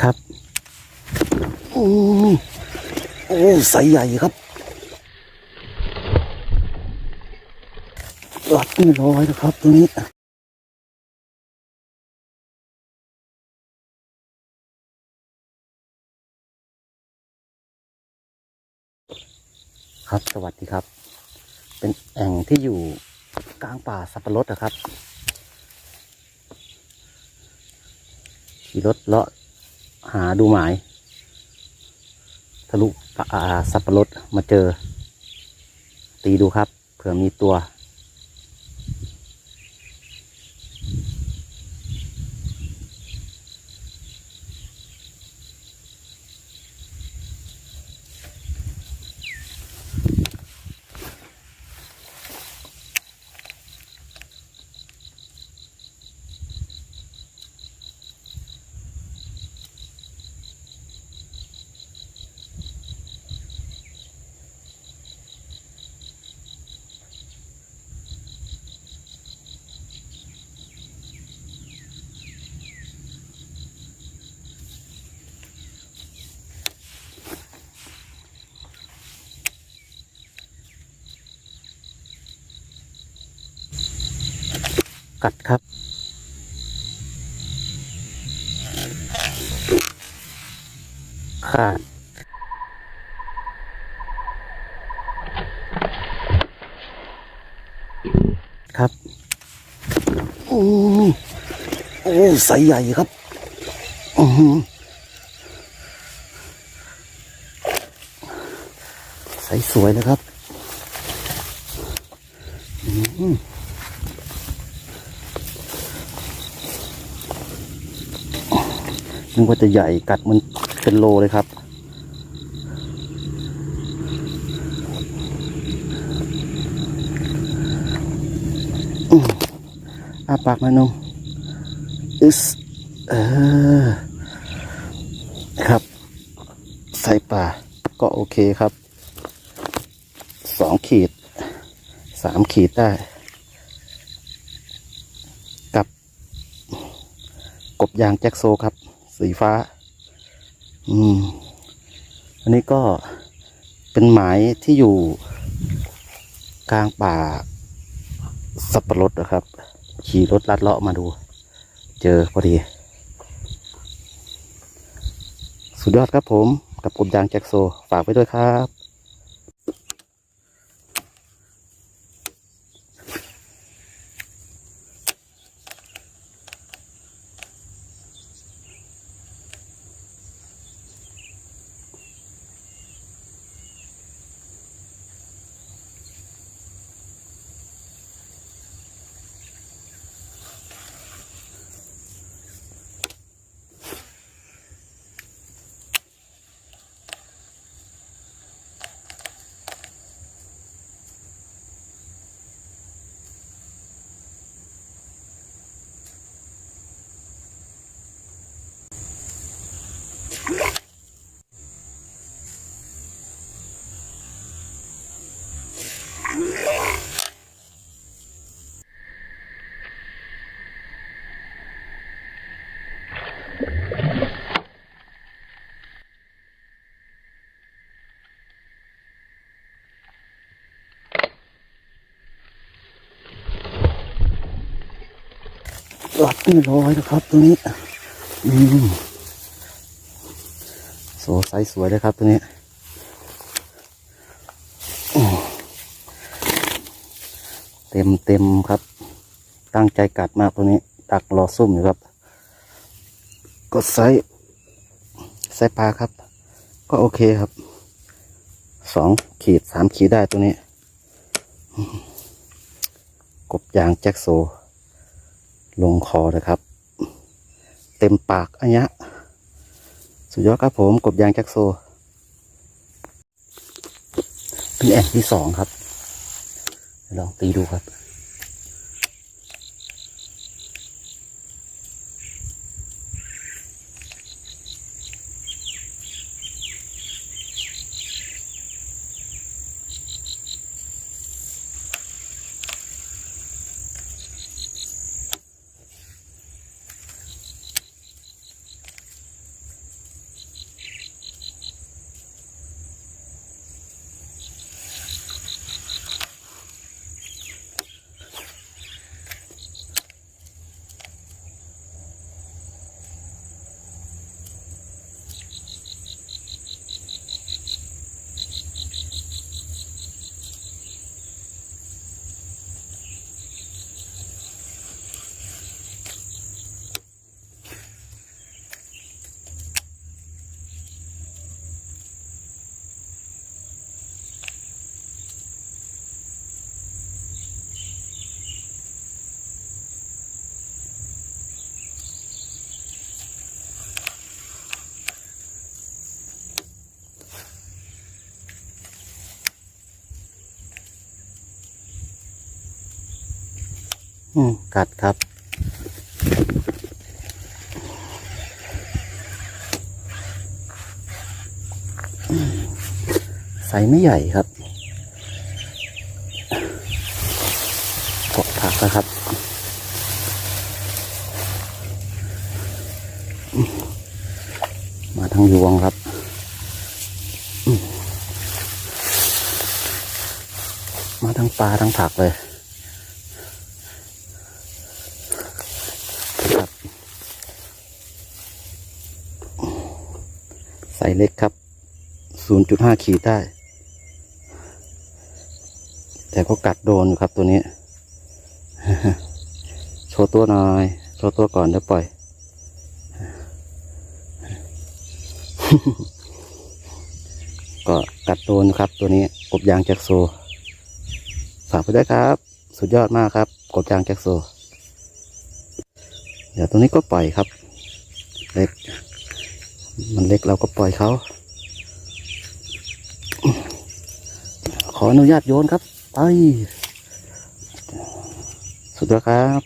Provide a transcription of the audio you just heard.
ครับโอ้โอ้ไซส์ใหญ่ครับรัดไม่ร้อยนะครับตัวนี้ครับสวัสดีครับ เป็นแอ่งที่อยู่กลางป่าสับปะรดนะครับขี่รถเลาะ หาดูหมาย ทะลุสับปะรดมาเจอ ตีดูครับ เผื่อมีตัว กัดครับ ขาดครับ โอ้โอ้ไซส์ใหญ่ครับ อือหือไซส์สวยเลยครับ อืม นึกว่าจะใหญ่กัดมันเป็นโลเลยครับอืมอาปากมานมอึสเออครับ ใส่ป่าก็โอเคครับสองขีดสามขีดได้ กับ กบยางแจ็คโซครับ สีฟ้า อืม อันนี้ก็เป็นหมายที่อยู่กลางป่าสับปะรดนะครับ ขี่รถลัดเลาะมาดู เจอพอดี สุดยอดครับผม กับกลุ่มยางแจ็คโซ ฝากไว้ด้วยครับ รัดไม่ร้อยนะครับตัวนี้ อืมโซไซส์สวยเลยครับตัวนี้เต็มเต็มครับ ตั้งใจกัดมากตัวนี้ ตักรอซุ่มอยู่ครับ ก็ไซส์ไซส์ปลาครับ ก็โอเคครับ สองขีดสามขีดได้ตัวนี้ กบยางแจ็คโซ ลงคอนะครับ เต็มปากอันนี้สุดยอดครับผมกบยางแจ็คโซ เป็นแอ่งที่สองครับ ลองตีดูครับ อืมกัดครับใสไม่ใหญ่ครับกดผักนะครับ มาทางยวงครับมมาทั้งปลาทั้งผักเลยครับใส่เล็กครับ 0.5 ขีดได้ แต่ก็กัดโดนครับตัวนี้ โชว์ตัวหน่อย โชว์ตัวก่อนเดี๋ยวปล่อย ก็กัดโดนครับตัวนี้กบยางแจ็คโซ ฝากไปด้วยครับ สุดยอดมากครับ กบยางแจ็คโซ เดี๋ยวตัวนี้ก็ปล่อยครับ เล็ก มันเล็กเราก็ปล่อยเขา ขออนุญาตโยนครับ ไป สุดยอดครับ